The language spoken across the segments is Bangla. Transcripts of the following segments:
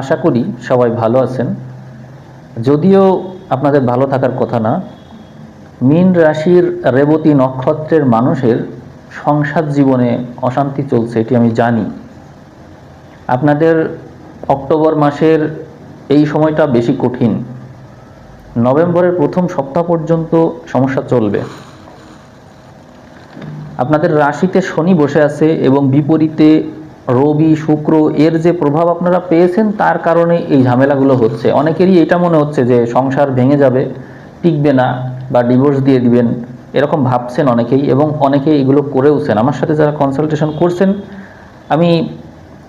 আশা করি সবাই ভালো আছেন। যদিও আপনাদের ভালো থাকার কথা না, মীন রাশির রেবতী নক্ষত্রের মানুষের সংসার জীবনে অশান্তি চলছে, এটি আমি জানি। আপনাদের অক্টোবর মাসের এই সময়টা বেশি কঠিন। নভেম্বরের প্রথম সপ্তাহ পর্যন্ত সমস্যা চলবে। আপনাদের রাশিতে শনি বসে আছে এবং বিপরীতে রবি, শুক্র, এর যে প্রভাব আপনারা পেয়েছেন, তার কারণে এই ঝামেলাগুলো হচ্ছে। অনেকেরই এটা মনে হচ্ছে যে সংসার ভেঙে যাবে, টিকবে না বা ডিভোর্স দিয়ে দিবেন, এরকম ভাবছেন অনেকেই এবং অনেকে এগুলো করেওছেন আমার সাথে যারা কনসালটেশন করছেন, আমি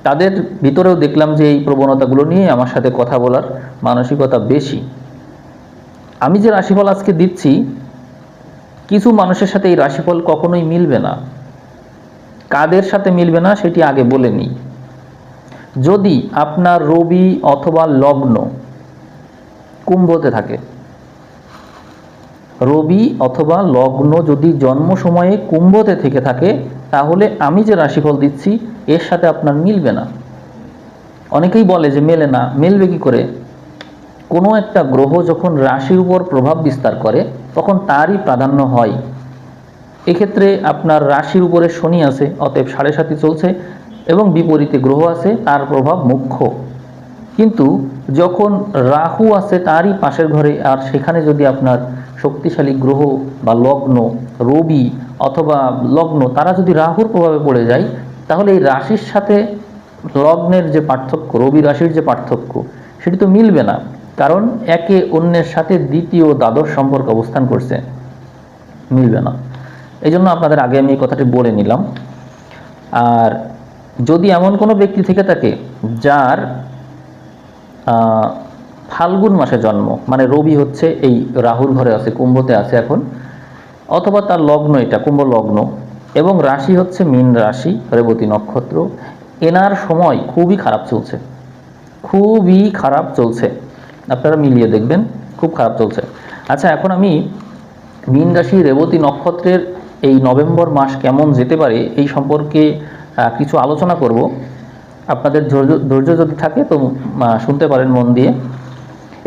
তাদের ভিতরেও দেখলাম যে এই প্রবণতাগুলো নিয়ে আমার সাথে কথা বলার মানসিকতা বেশি। আমি যে রাশিফল আজকে দিচ্ছি, কিছু মানুষের সাথে এই রাশিফল কখনোই মিলবে না। কাদের সাথে মিলবে না সেটি আগে বলে নিই। যদি আপনার রবি অথবা লগ্ন কুম্ভতে থাকে, রবি অথবা লগ্ন যদি জন্ম সময়ে কুম্ভতে থেকে থাকে, তাহলে আমি যে রাশিফল দিচ্ছি, এর সাথে আপনার মিলবে না। অনেকেই বলে যে মেলে না, মেলবে কি করে? কোনো একটা গ্রহ যখন রাশির উপর প্রভাব বিস্তার করে, তখন তারই প্রাধান্য হয়। এক্ষেত্রে আপনার রাশির উপরে শনি আছে, অতএব সাড়ে সাতি চলছে এবং বিপরীতে গ্রহ আছে, তার প্রভাব মুখ্য। কিন্তু যখন রাহু আছে, তারই পাশের ঘরে, আর সেখানে যদি আপনার শক্তিশালী গ্রহ বা লগ্ন, রবি অথবা লগ্ন, তারা যদি রাহুর প্রভাবে পড়ে যায়, তাহলে এই রাশির সাথে লগ্নের যে পার্থক্য, রবি রাশির যে পার্থক্য, সেটি তো মিলবে না, কারণ একে অন্যের সাথে দ্বিতীয় দ্বাদশ সম্পর্ক অবস্থান করছে। মিলবে না। এই জন্য আপনাদের আগে আমি এই কথাটি বলে নিলাম। আর যদি এমন কোনো ব্যক্তি থেকে থাকে যার ফাল্গুন মাসে জন্ম মানে রবি হচ্ছে এই রাহুর ঘরে আছে, কুম্ভতে আছে এখন, অথবা তার লগ্ন এটা কুম্ভ লগ্ন এবং রাশি হচ্ছে মীন রাশি, রেবতী নক্ষত্র, এনার সময় খুবই খারাপ চলছে। খুবই খারাপ চলছে। আপনারা মিলিয়ে দেখবেন, খুব খারাপ চলছে। আচ্ছা এখন আমি মীন রাশি, রেবতী নক্ষত্রের এই নভেম্বর মাস কেমন যেতে পারে এই সম্পর্কে কিছু আলোচনা করব। আপনাদের ধৈর্য ধৈর্য যদি থাকে তো শুনতে পারেন মন দিয়ে।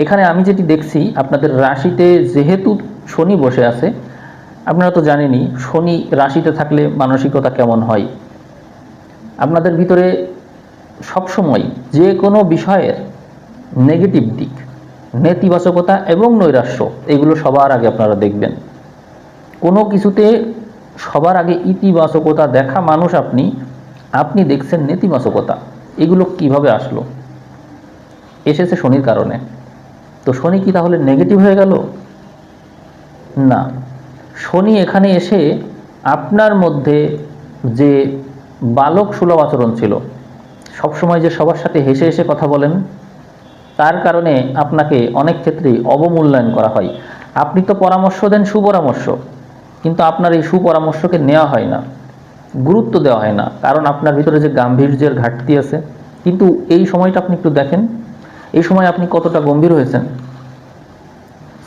এখানে আমি যেটি দেখছি, আপনাদের রাশিতে যেহেতু শনি বসে আছে, আপনারা তো জানেনই, শনি রাশিতে থাকলে মানসিকতা কেমন হয়? আপনাদের ভিতরে সবসময় যে কোনো বিষয়ের নেগেটিভ দিক, নেতিবাচকতা এবং নৈরাশ্য, এগুলো সবার আগে আপনারা দেখবেন। কোনো কিছুতে সবার আগে ইতিবাচকতা দেখা মানুষ আপনি আপনি দেখছেন নেতিবাচকতা। এগুলো কীভাবে আসলো? এসেছে শনির কারণে। তো শনি কি তাহলে নেগেটিভ হয়ে গেল? না। শনি এখানে এসে আপনার মধ্যে যে বালক সুলভ আচরণ ছিল, সবসময় যে সবার সাথে হেসে হেসে কথা বলেন, তার কারণে আপনাকে অনেক ক্ষেত্রেই অবমূল্যায়ন করা হয়। আপনি তো পরামর্শ দেন, সুপরামর্শ। কিন্তু আপনার এই সুপরামর্শকে নেওয়া হয় না, গুরুত্ব দেওয়া হয় না, কারণ আপনার ভিতরে যে গাম্ভীর্যের ঘাটতি আছে, কিন্তু এই সময়টা আপনি একটু দেখেন, এই সময় আপনি কতটা গম্ভীর হয়েছেন,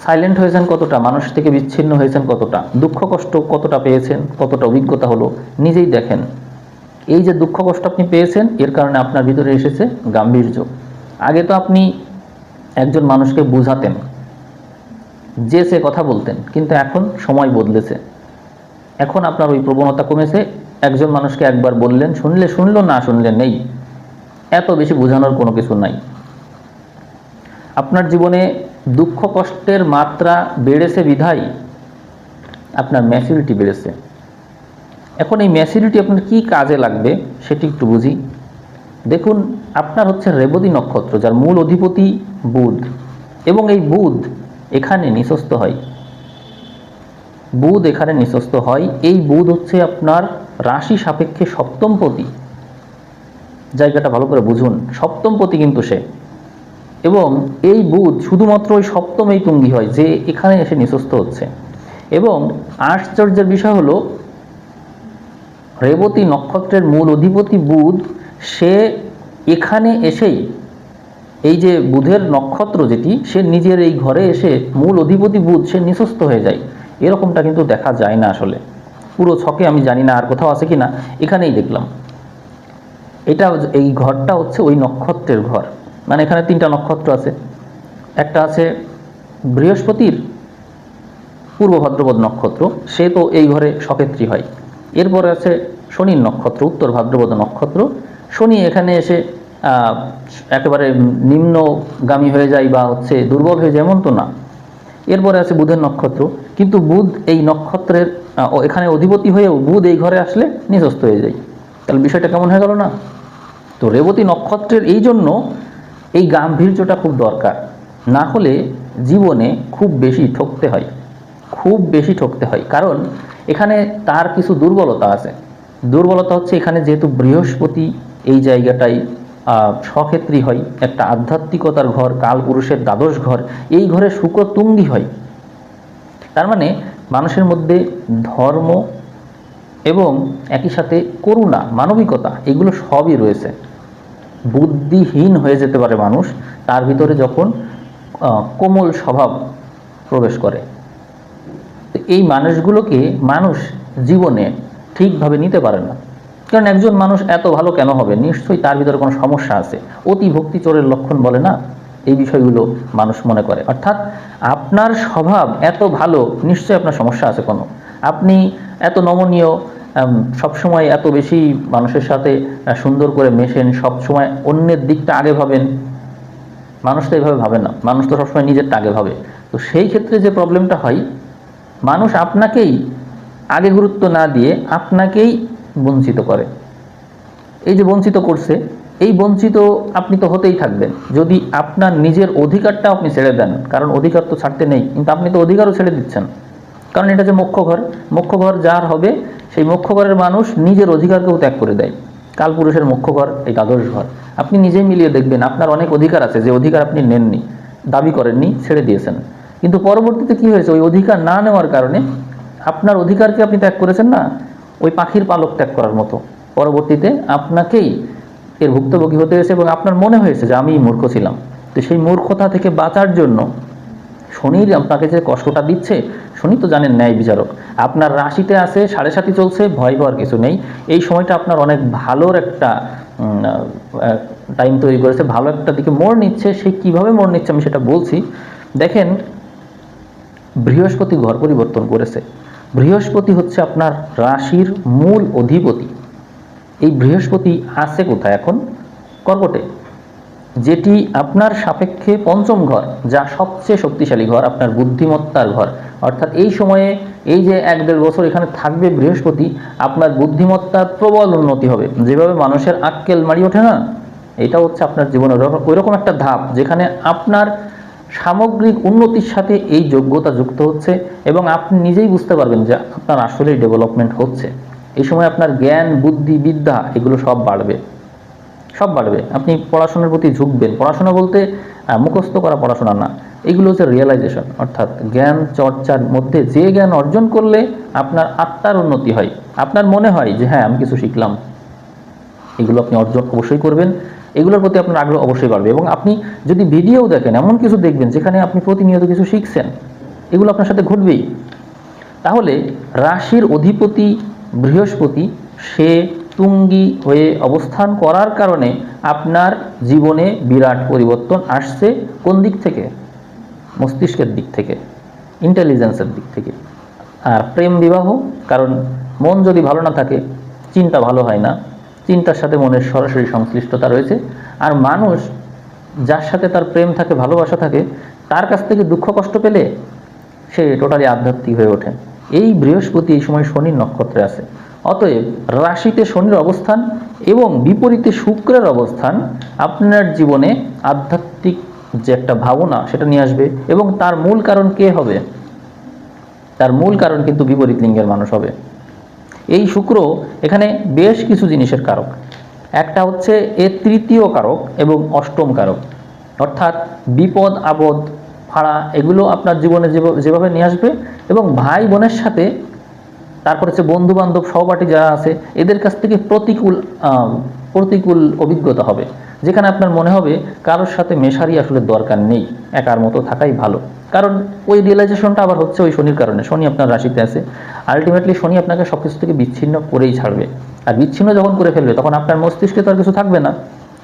সাইলেন্ট হয়েছেন কতটা, মানুষ থেকে বিচ্ছিন্ন হয়েছেন কতটা, দুঃখ কষ্ট কতটা পেয়েছেন, কতটা অভিজ্ঞতা হলো, নিজেই দেখেন। এই যে দুঃখ কষ্ট আপনি পেয়েছেন, এর কারণে আপনার ভিতরে এসেছে গাম্ভীর্য। আগে তো আপনি একজন মানুষকে বুঝাতেন যে সে কথা বলতেন, কিন্তু এখন সময় বদলেছে। এখন আপনার ওই প্রবণতা কমেছে, একজন মানুষকে একবার বললেন, শুনলে শুনলো, না শুনলে নেই। এত বেশি বোঝানোর কোনো কিছু নাই। আপনার জীবনে দুঃখ কষ্টের মাত্রা বেড়েছে বিধায় আপনার ম্যাচুরিটি বেড়েছে। এখন এই ম্যাচুরিটি আপনার কি কাজে লাগবে সেটি একটু বুঝি। দেখুন, আপনার হচ্ছে রেবতী নক্ষত্র, যার মূল অধিপতি বুধ। এবং এই বুধ এখানে নিঃস্ত হয়। বুধ এখানে নিঃস্ত হয়। এই বুধ হচ্ছে আপনার রাশি সাপেক্ষে সপ্তমপতি জায়গাটা ভালো করে বুঝুন সপ্তমপতি কিন্তু সে। এবং এই বুধ শুধুমাত্র ওই সপ্তমেই তুঙ্গি হয়, যে এখানে এসে নিঃস্ত হচ্ছে। এবং আশ্চর্যের বিষয় হলো, রেবতী নক্ষত্রের মূল অধিপতি বুধ, সে এখানে এসেই এই যে বুধের নক্ষত্র যেটি, সে নিজের এই ঘরে এসে মূল অধিপতি বুধ, সে নিঃস্ত হয়ে যায়। এরকমটা কিন্তু দেখা যায় না আসলে। পুরো ছকে আমি জানি না আর কোথাও আছে কি না এখানেই দেখলাম। এটা এই ঘরটা হচ্ছে ওই নক্ষত্রের ঘর। মানে এখানে তিনটা নক্ষত্র আছে। একটা আছে বৃহস্পতির পূর্ব ভাদ্রপদ নক্ষত্র, সে তো এই ঘরে সক্ষেত্রী হয়। এরপরে আছে শনির নক্ষত্র, উত্তর ভাদ্রপদ নক্ষত্র। শনি এখানে এসে একেবারে নিম্নগামী হয়ে যায় বা হচ্ছে দুর্বল হয়ে যায় এমন তো না। এরপরে আছে বুধের নক্ষত্র। কিন্তু বুধ এই নক্ষত্রের এখানে অধিপতি হয়েও বুধ এই ঘরে আসলে নিচস্ত হয়ে যায়। তাহলে বিষয়টা কেমন হয়ে গেল না? তো রেবতী নক্ষত্রের এই জন্য এই গাম্ভীর্যটা খুব দরকার। না হলে জীবনে খুব বেশি ঠকতে হয়। খুব বেশি ঠকতে হয়। কারণ এখানে তার কিছু দুর্বলতা আছে। দুর্বলতা হচ্ছে এখানে যেহেতু বৃহস্পতি এই জায়গাটাই আহ, স্বক্ষেত্রী হয় একটা আধ্যাত্মিকতার ঘর কাল পুরুষের দ্বাদশ ঘর এই ঘরে শুক্র তুঙ্গি হয়। তার মানে মানুষের মধ্যে ধর্ম এবং একই সাথে করুণা মানবিকতা এগুলো সবই রয়েছে। বুদ্ধিহীন হয়ে যেতে পারে মানুষ তার ভিতরে যখন কোমল স্বভাব প্রবেশ করে। এই মানুষগুলোকে মানুষ জীবনে ঠিকভাবে নিতে পারে না। কারণ একজন মানুষ এত ভালো কেন হবে? নিশ্চয়ই তার ভিতরে কোনো সমস্যা আছে। অতি ভক্তি চোরের লক্ষণ বলে না? এই বিষয়গুলো মানুষ মনে করে। অর্থাৎ আপনার স্বভাব এত ভালো, নিশ্চয়ই আপনার সমস্যা আছে কোনো। আপনি এত নমনীয় সবসময় এত বেশি মানুষের সাথে সুন্দর করে মেশেন, সবসময় অন্যের দিকটা আগে ভাবেন। মানুষ তো এইভাবে ভাবে না। মানুষ তো সবসময় নিজেরটা আগে ভাবে। তো সেই ক্ষেত্রে যে প্রবলেমটা হয়, মানুষ আপনাকেই আগে গুরুত্ব না দিয়ে, আপনাকেই বঞ্চিত করে। এই যে বঞ্চিত করছে, এই বঞ্চিত আপনি তো হতেই থাকবেন। যদি আপনার নিজের অধিকারটা আপনি ছেড়ে দেন, কারণ অধিকার তো ছাড়তে নেই, কিন্তু আপনি তো অধিকারও ছেড়ে দিচ্ছেন। কারণ এটা যে মুখ্য ঘর। মুখ্য ঘর যার হবে, সেই মুখ্য ঘরের মানুষ নিজের অধিকারকেও ত্যাগ করে দেয়। কালপুরুষের মুখ্য ঘর, এই দ্বাদশ ঘর। আপনি নিজেই মিলিয়ে দেখবেন, আপনার অনেক অধিকার আছে, যে অধিকার আপনি নেননি, দাবি করেননি, ছেড়ে দিয়েছেন। কিন্তু পরবর্তীতে কি হয়েছে? ওই অধিকার না নেওয়ার কারণে আপনার অধিকারকে আপনি ত্যাগ করেছেন না? ওই পাখির পালক ত্যাগ করার মতো। পরবর্তীতে আপনাকেই এর ভুক্তভোগী হতে হয়েছে এবং আপনার মনে হয়েছে যে আমি মূর্খ ছিলাম। তো সেই মূর্খতা থেকে বাঁচার জন্য শনির আপনাকে যে কষ্টটা দিচ্ছে, শনি তো জানেন ন্যায় বিচারক। আপনার রাশিতে আছে, সাড়ে সাথে চলছে, ভয় পাওয়ার কিছু নেই। এই সময়টা আপনার অনেক ভালোর একটা টাইম তৈরি করেছে, ভালো একটা দিকে মোড় নিচ্ছে। সে কীভাবে মোড় নিচ্ছে আমি সেটা বলছি। দেখেন, বৃহস্পতি ঘর পরিবর্তন করেছে। বৃহস্পতি হচ্ছে আপনার রাশির মূল অধিপতি। এই বৃহস্পতি আছে কোথায় এখন? কর্কটে, যেটি আপনার সাপেক্ষে পঞ্চম ঘর, যা সবচেয়ে শক্তিশালী ঘর, আপনার বুদ্ধিমত্তার ঘর। অর্থাৎ এই সময়ে এই যে এক দেড় বছর এখানে থাকবে বৃহস্পতি, আপনার বুদ্ধিমত্তার প্রবল উন্নতি হবে। যেভাবে মানুষের আক্কেল মারি ওঠে না এটা হচ্ছে আপনার জীবনের ওই রকম একটা ধাপ, যেখানে আপনার সামগ্রিক উন্নতির সাথে এই যোগ্যতা যুক্ত হচ্ছে এবং আপনি নিজেই বুঝতে পারবেন যে আপনার আসলেই ডেভেলপমেন্ট হচ্ছে। এই সময় আপনার জ্ঞান, বুদ্ধি, বিদ্যা এগুলো সব বাড়বে। সব বাড়বে। আপনি পড়াশোনার প্রতি ঝুঁকবেন। পড়াশোনা বলতে মুখস্থ করা পড়াশোনা না। এগুলো হচ্ছে রিয়েলাইজেশন অর্থাৎ জ্ঞান চর্চার মধ্যে যে জ্ঞান অর্জন করলে আপনার আত্মার উন্নতি হয়। আপনার মনে হয় যে হ্যাঁ আমি কিছু শিখলাম। এগুলো আপনি অর্জন অবশ্যই করবেন। এগুলোর প্রতি আপনার আগ্রহ অবশ্যই বাড়বে। এবং আপনি যদি ভিডিও দেখেন, এমন কিছু দেখবেন যেখানে আপনি প্রতিনিয়ত কিছু শিখছেন, এগুলো আপনার সাথে ঘটবেই। তাহলে রাশির অধিপতি বৃহস্পতি, সে তুঙ্গি হয়ে অবস্থান করার কারণে আপনার জীবনে বিরাট পরিবর্তন আসছে কোন দিক থেকে? মস্তিষ্কের দিক থেকে ইন্টেলিজেন্সের দিক থেকে। আর প্রেম বিবাহ, কারণ মন যদি ভালো না থাকে, চিন্তা ভালো হয় না। চিন্তার সাথে মনের সরাসরি সংশ্লিষ্টতা রয়েছে। আর মানুষ যার সাথে তার প্রেম থাকে, ভালোবাসা থাকে, তার কাছ থেকে দুঃখ কষ্ট পেলে সে টোটালি আধ্যাত্মিক হয়ে ওঠে। এই বৃহস্পতি এই সময় শনির নক্ষত্রে আছে। অতএব রাশিতে শনির অবস্থান এবং বিপরীতে শুক্রের অবস্থান আপনার জীবনে আধ্যাত্মিক যে একটা ভাবনা সেটা নিয়ে আসবে এবং তার মূল কারণ কে হবে? তার মূল কারণ কিন্তু বিপরীত লিঙ্গের মানুষ হবে। এই শুক্র এখানে বেশ কিছু জিনিসের কারক। একটা হচ্ছে এ তৃতীয় কারক এবং অষ্টম কারক। অর্থাৎ বিপদ, আপদ, ফাড়া এগুলো আপনার জীবনে যেভ- যেভাবে নিয়ে আসবে এবং ভাই বোনের সাথে তারপর হচ্ছে বন্ধু বান্ধব সহপাঠী যারা আছে, এদের কাছ থেকে প্রতিকূল প্রতিকূল অভিজ্ঞতা হবে। যেখানে আপনার মনে হবে কারোর সাথে মেশারই আসলে দরকার নেই, একার মতো থাকাই ভালো। কারণ ওই রিয়েলাইজেশনটা আবার হচ্ছে ওই শনির কারণে। শনি আপনার রাশিতে আছে। আলটিমেটলি শনি আপনাকে সব কিছু থেকে বিচ্ছিন্ন করেই ছাড়বে। আর বিচ্ছিন্ন যখন করে ফেলবে, তখন আপনার মস্তিষ্কে তো আর কিছু থাকবে না।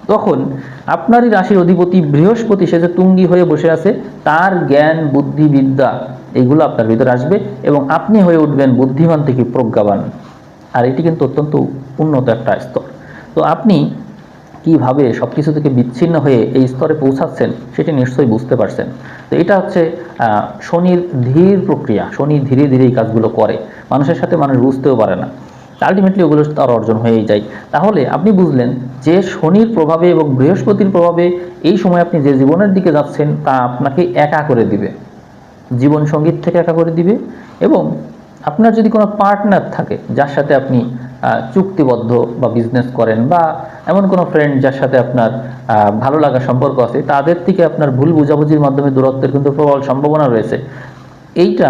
তখন আপনারই রাশির অধিপতি বৃহস্পতি, সে যে তুঙ্গি হয়ে বসে আছে, তার জ্ঞান, বুদ্ধি, বিদ্যা, এগুলো আপনার ভিতরে আসবে এবং আপনি হয়ে উঠবেন বুদ্ধিমান থেকে প্রজ্ঞাবান। আর এটি কিন্তু অত্যন্ত উন্নত একটা স্তর। তো আপনি কীভাবে সব কিছু থেকে বিচ্ছিন্ন হয়ে এই স্তরে পৌঁছাচ্ছেন সেটি নিশ্চয়ই বুঝতে পারছেন। তো এটা হচ্ছে শনির ধীর প্রক্রিয়া, শনি ধীরে ধীরে এই কাজগুলো করে। মানুষের সাথে মানুষ বুঝতেও পারে না। আলটিমেটলি ওগুলো তার অর্জন হয়েই যায়। তাহলে আপনি বুঝলেন যে শনির প্রভাবে এবং বৃহস্পতির প্রভাবে এই সময় আপনি যে জীবনের দিকে যাচ্ছেন তা আপনাকে একা করে দিবে। জীবন সংগীত থেকে একা করে দিবে এবং আপনার যদি কোনো পার্টনার থাকে যার সাথে আপনি চুক্তিবদ্ধ বা বিজনেস করেন বা এমন কোনো ফ্রেন্ড যার সাথে আপনার ভালো লাগা সম্পর্ক আছে, তাদের থেকে আপনার ভুল বুঝাবুঝির মাধ্যমে দূরত্বের কিন্তু প্রবল সম্ভাবনা রয়েছে। এইটা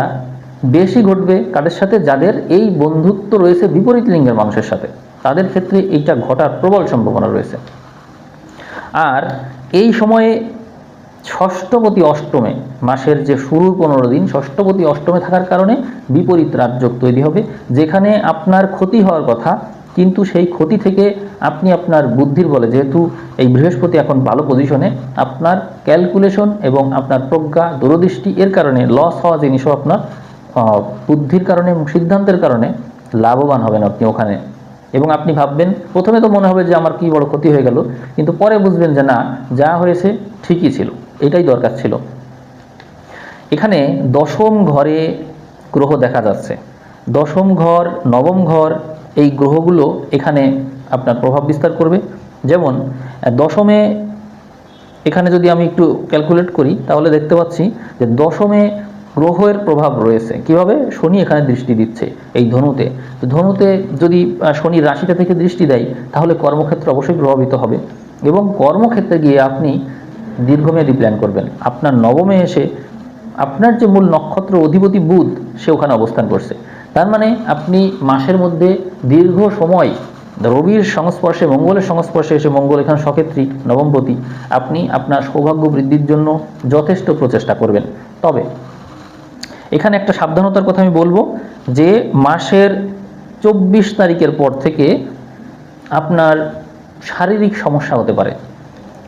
বেশি ঘটবে কাদের সাথে? যাদের এই বন্ধুত্ব রয়েছে বিপরীত লিঙ্গের মানুষের সাথে। তাদের ক্ষেত্রে এইটা ঘটার প্রবল সম্ভাবনা রয়েছে। আর এই সময়ে ষষ্ঠপতি অষ্টমে, মাসের যে শুরুর পনেরো দিন, ষষ্ঠপতি অষ্টমে থাকার কারণে বিপরীত রাজযোগ তৈরি হবে, যেখানে আপনার ক্ষতি হওয়ার কথা, কিন্তু সেই ক্ষতি থেকে আপনি আপনার বুদ্ধির বলে, যেহেতু এই বৃহস্পতি এখন ভালো পজিশনে আপনার ক্যালকুলেশন এবং আপনার প্রজ্ঞা, দূরদৃষ্টি, এর কারণে লস হওয়া জিনিসও আপনার বুদ্ধির কারণে সিদ্ধান্তের কারণে লাভবান হবেন আপনি ওখানে। এবং আপনি ভাববেন, প্রথমে তো মনে হবে যে আমার কি বড় ক্ষতি হয়ে গেল, কিন্তু পরে বুঝবেন যে না, যা হয়েছে ঠিকই ছিল। এটাই দরকার ছিল। এখানে দশম ঘরে গ্রহ দেখা যাচ্ছে। দশম ঘর, নবম ঘর এই গ্রহগুলো এখানে আপনার প্রভাব বিস্তার করবে। যেমন, দশমে এখানে যদি আমি একটু ক্যালকুলেট করি, তাহলে দেখতে পাচ্ছি যে দশমে গ্রহের প্রভাব রয়েছে। কীভাবে? শনি এখানে দৃষ্টি দিচ্ছে এই ধনুতে। তো ধনুতে যদি শনি রাশিটা থেকে দৃষ্টি দেয়, তাহলে কর্মক্ষেত্র অবশ্যই প্রভাবিত হবে। এবং কর্মক্ষেত্রে গিয়ে আপনি দীর্ঘমেয়াদী প্ল্যান করবেন। আপনার নবমে এসে আপনার যে মূল নক্ষত্র অধিপতি বুধ, সে ওখানে অবস্থান করছে। তার মানে আপনি মাসের মধ্যে দীর্ঘ সময় রবির সংস্পর্শে, মঙ্গলের সংস্পর্শে এসে মঙ্গল এখানে সক্ষেত্রী, নবমপতি, আপনি আপনার সৌভাগ্য বৃদ্ধির জন্য যথেষ্ট প্রচেষ্টা করবেন। তবে এখানে একটা সাবধানতার কথা আমি বলব যে মাসের চব্বিশ তারিখের পর থেকে আপনার শারীরিক সমস্যা হতে পারে।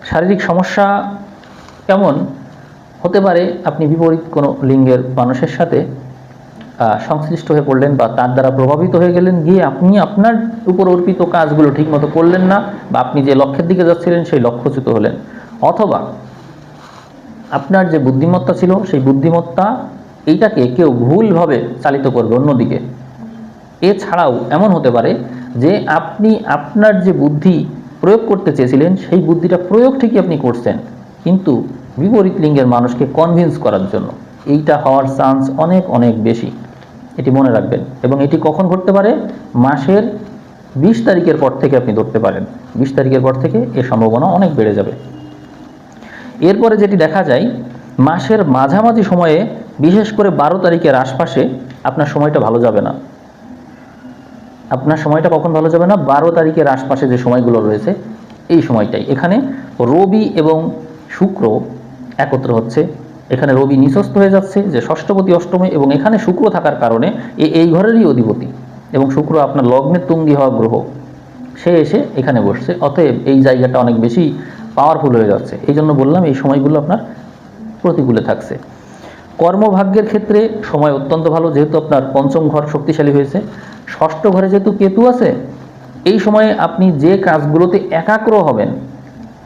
শারীরিক সমস্যা কেমন হতে পারে আপনি বিপরীত কোনো লিঙ্গের মানুষের সাথে সংশ্লিষ্ট হয়ে পড়লেন বা তার দ্বারা প্রভাবিত হয়ে গেলেন, গিয়ে আপনি আপনার উপর অর্পিত কাজগুলো ঠিকমতো করলেন না বা আপনি যে লক্ষ্যের দিকে যাচ্ছিলেন সেই লক্ষ্যচ্যুত হলেন। অথবা আপনার যে বুদ্ধিমত্তা ছিল সেই বুদ্ধিমত্তা এইটাকে কেউ ভুলভাবে চালিত করবে অন্যদিকে। এছাড়াও এমন হতে পারে যে আপনি আপনার যে বুদ্ধি প্রয়োগ করতে চেয়েছিলেন সেই বুদ্ধিটা প্রয়োগ ঠিকই আপনি করছেন, কিন্তু বিপরীত লিঙ্গের মানুষকে কনভিন্স করার জন্য। এইটা হওয়ার চান্স অনেক অনেক বেশি। এটি মনে রাখবেন। এবং এটি কখন ঘটতে পারে? মাসের বিশ তারিখের পর থেকে আপনি ধরতে পারেন। বিশ তারিখের পর থেকে এর সম্ভাবনা অনেক বেড়ে যাবে। এরপরে যেটি দেখা যায়, মাসের মাঝামাঝি সময়ে বিশেষ করে বারো তারিখের আশপাশে আপনার সময়টা ভালো যাবে না। আপনার সময়টা কখন ভালো যাবে না? বারো তারিখের আশপাশে যে সময়গুলো রয়েছে, এই সময়টাই। এখানে রবি এবং শুক্র একত্র হচ্ছে। এখানে রবি নিঃস্ত হয়ে যাচ্ছে যে ষষ্ঠপতি অষ্টমে এবং এখানে শুক্র থাকার কারণে এ এই ঘরেরই অধিপতি এবং শুক্র আপনার লগ্নের তুঙ্গি হওয়া গ্রহ। সে এসে এখানে বসছে, অতএব এই জায়গাটা অনেক বেশি পাওয়ারফুল হয়ে যাচ্ছে। এই জন্য বললাম এই সময়গুলো আপনার প্রতিকূলে থাকছে। কর্মভাগ্যের ক্ষেত্রে সময় অত্যন্ত ভালো, যেহেতু আপনার পঞ্চম ঘর শক্তিশালী হয়েছে। ষষ্ঠ ঘরে যেহেতু কেতু আছে, এই সময়ে আপনি যে কাজগুলোতে একাগ্র হবেন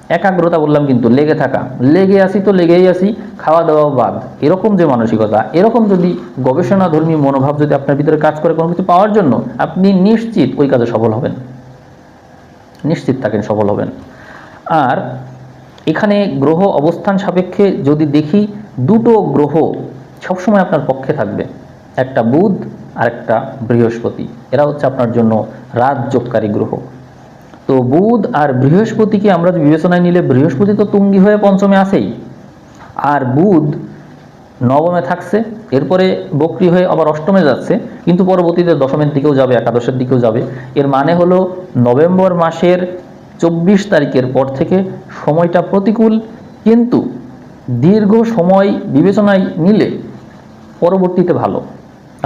একাগ্রতা বললাম কিন্তু, লেগে থাকা। লেগে আসি তো লেগেই আসি, খাওয়া দাওয়া বাদ। এরকম যে মানসিকতা, এরকম যদি গবেষণাধর্মী মনোভাব যদি আপনার ভিতরে কাজ করে কোনো কিছু পাওয়ার জন্য, আপনি নিশ্চিত ওই কাজে সফল হবেন। নিশ্চিত থাকেন, সফল হবেন। আর এখানে গ্রহ অবস্থান সাপেক্ষে যদি দেখি, দুটো গ্রহ সবসময় আপনার পক্ষে থাকবে। একটা বুধ আর একটা বৃহস্পতি। এরা হচ্ছে আপনার জন্য রাজযোগকারী গ্রহ। তো বুধ আর বৃহস্পতিকে আমরা বিবেচনায় নিলে বৃহস্পতি তো তুঙ্গি হয়ে পঞ্চমে আসেই, আর বুধ নবমে থাকছে, এরপরে বক্রি হয়ে আবার অষ্টমে যাচ্ছে, কিন্তু পরবর্তীতে দশমের দিকেও যাবে, একাদশের দিকেও যাবে। এর মানে হলো নভেম্বর মাসের চব্বিশ তারিখের পর থেকে সময়টা প্রতিকূল, কিন্তু দীর্ঘ সময় বিবেচনায় নিলে পরবর্তীতে ভালো।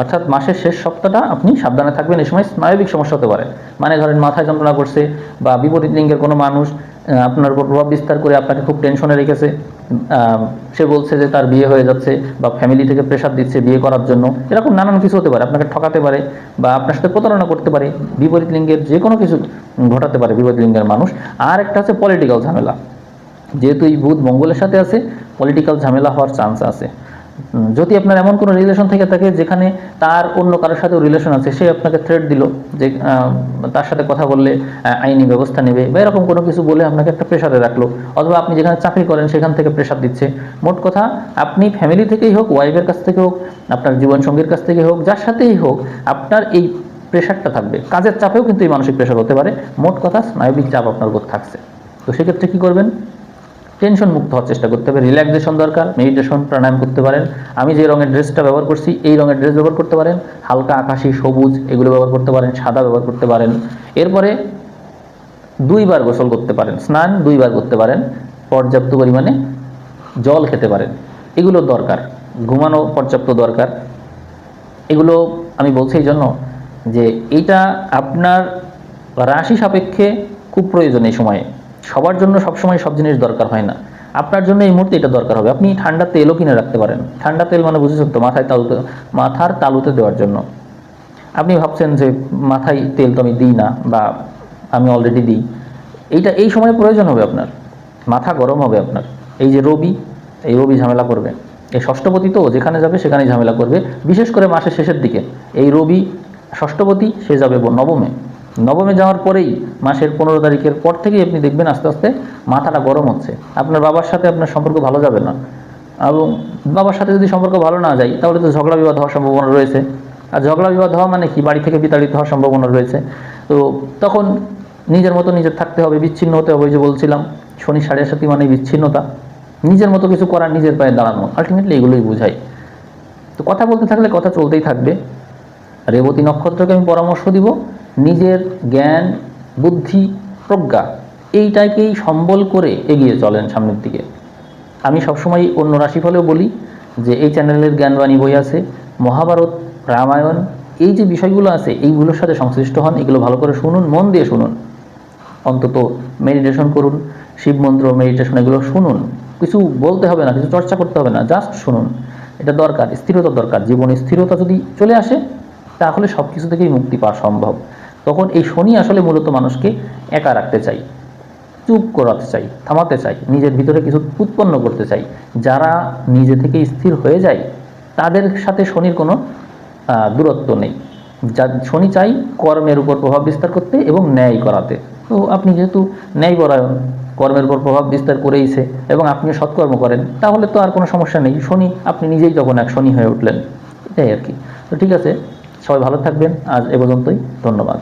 অর্থাৎ মাসের শেষ সপ্তাহটা আপনি সাবধানে থাকবেন, এই সময় স্নায়বিক সমস্যা হতে পারে। মানে ধরেন মাথায় যন্ত্রণা করছে বা বিপরীত লিঙ্গের কোনো মানুষ আপনার উপর প্রভাব বিস্তার করে আপনাকে খুব টেনশনে রেখেছে সে বলছে যে তার বিয়ে হয়ে যাচ্ছে বা ফ্যামিলি থেকে প্রেশার দিচ্ছে বিয়ে করার জন্য। এরকম নানান কিছু হতে পারে, আপনাকে ঠকাতে পারে বা আপনার সাথে প্রতারণা করতে পারে, বিপরীত লিঙ্গের যে কোনো কিছু ঘটাতে পারে বিপরীত লিঙ্গের মানুষ। আর একটা আছে পলিটিক্যাল ঝামেলা। যেহেতু এই বুধ মঙ্গলের সাথে আছে পলিটিক্যাল ঝামেলা হওয়ার চান্স আছে। যদি আপনার এমন কোনো রিলেশন থেকে থাকে যেখানে তার অন্য কারোর সাথেও রিলেশন আছে, সে আপনাকে থ্রেট দিল যে তার সাথে কথা বললে আইনি ব্যবস্থা নেবে বা এরকম কোনো কিছু বলে আপনাকে একটা প্রেশারে রাখল, অথবা আপনি যেখানে চাকরি করেন সেখান থেকে প্রেশার দিচ্ছে। মোট কথা, আপনি ফ্যামিলি থেকেই হোক ওয়াইফের কাছ থেকে হোক, আপনার জীবনসঙ্গীর কাছ থেকে হোক, যার সাথেই হোক, আপনার এই প্রেশারটা থাকবে। কাজের চাপেও কিন্তু এই মানসিক প্রেশার হতে পারে। মোট কথা, স্নায়বিক চাপ আপনার উপর থাকছে। তো সেক্ষেত্রে কী করবেন? টেনশন মুক্ত হওয়ার চেষ্টা করতে হবে রিল্যাক্সেশন দরকার মেডিটেশন প্রাণায়াম করতে পারেন। আমি যে রঙের ড্রেসটা ব্যবহার করছি, এই রঙের ড্রেস ব্যবহার করতে পারেন। হালকা আকাশি, সবুজ, এগুলো ব্যবহার করতে পারেন, সাদা ব্যবহার করতে পারেন। এরপরে দুইবার গোসল করতে পারেন, স্নান দুইবার করতে পারেন, পর্যাপ্ত পরিমাণে জল খেতে পারেন। এগুলো দরকার, ঘুমানো পর্যাপ্ত দরকার। এগুলো আমি বলছি এই জন্য যে এটা আপনার রাশি সাপেক্ষে খুব প্রয়োজন এই সময়ে। সবার জন্য সবসময় সব জিনিস দরকার হয় না। আপনার জন্য এই মুহূর্তে এটা দরকার হবে। আপনি ঠান্ডা তেলও কিনে রাখতে পারেন। ঠান্ডা তেল মানে বুঝেছেন তো, মাথায় তালুতে, মাথার তালুতে দেওয়ার জন্য। আপনি ভাবছেন যে মাথায় তেল তো আমি দিই না বা আমি অলরেডি দিই। এইটা, এই সময় প্রয়োজন হবে আপনার। মাথা গরম হবে আপনার। এই যে রবি, এই রবি ঝামেলা করবে। এই ষষ্ঠপতি তো যেখানে যাবে সেখানেই ঝামেলা করবে। বিশেষ করে মাসের শেষের দিকে। এই রবি ষষ্ঠপতি, সে যাবে নবমে। নবমে যাওয়ার পরেই মাসের পনেরো তারিখের পর থেকেই আপনি দেখবেন আস্তে আস্তে মাথাটা গরম হচ্ছে। আপনার বাবার সাথে আপনার সম্পর্ক ভালো যাবে না। এবং বাবার সাথে যদি সম্পর্ক ভালো না যায়, তাহলে তো ঝগড়া বিবাদ হওয়ার সম্ভাবনা রয়েছে। আর ঝগড়া বিবাদ হওয়া মানে কি? বাড়ি থেকে বিতাড়িত হওয়ার সম্ভাবনা রয়েছে। তো তখন নিজের মতো নিজের থাকতে হবে, বিচ্ছিন্ন হতে হবে যে বলছিলাম, শনি সাড়ে সাথী মানে বিচ্ছিন্নতা। নিজের মতো কিছু করার নিজের পায়ে দাঁড়ানো। আলটিমেটলি এগুলোই বোঝায়। তো কথা বলতে থাকলে কথা চলতেই থাকবে। রেবতী নক্ষত্রকে আমি পরামর্শ দিব, নিজের জ্ঞান, বুদ্ধি, প্রজ্ঞা, এইটাকেই সম্বল করে এগিয়ে চলেন সামনের দিকে। আমি সবসময় অন্য রাশিফলেও বলি যে, এই চ্যানেলের জ্ঞানবাণী বই আছে, মহাভারত, রামায়ণ, এই যে বিষয়গুলো আছে, এইগুলোর সাথে সংশ্লিষ্ট হন, এগুলো ভালো করে শুনুন, মন দিয়ে শুনুন। অন্তত মেডিটেশন করুন, শিব মন্ত্র মেডিটেশন এগুলো শুনুন। কিছু বলতে হবে না, কিছু চর্চা করতে হবে না জাস্ট শুনুন। এটা দরকার স্থিরতা দরকার। জীবনে স্থিরতা যদি চলে আসে তাহলে সব কিছু থেকেই মুক্তি পাওয়া সম্ভব। তখন এই শনি আসলে মূলত মানুষকে একা রাখতে চাই, চুপ করাতে চাই, থামাতে চাই, নিজের ভিতরে কিছু উৎপন্ন করতে চাই। যারা নিজে থেকে স্থির হয়ে যায়, তাদের সাথে শনির কোনো দূরত্ব নেই। যা, শনি চাই কর্মের উপর প্রভাব বিস্তার করতে এবং ন্যায় করাতে। তো আপনি যেহেতু ন্যায় পরায়ণ, কর্মের উপর প্রভাব বিস্তার করেইছে এবং আপনি সৎকর্ম করেন, তাহলে তো আর কোনো সমস্যা নেই। শনি, আপনি নিজেই তখন এক শনি হয়ে উঠলেন। এটাই আর কি। তো ঠিক আছে সবাই ভালো থাকবেন। আজ এ পর্যন্তই। ধন্যবাদ।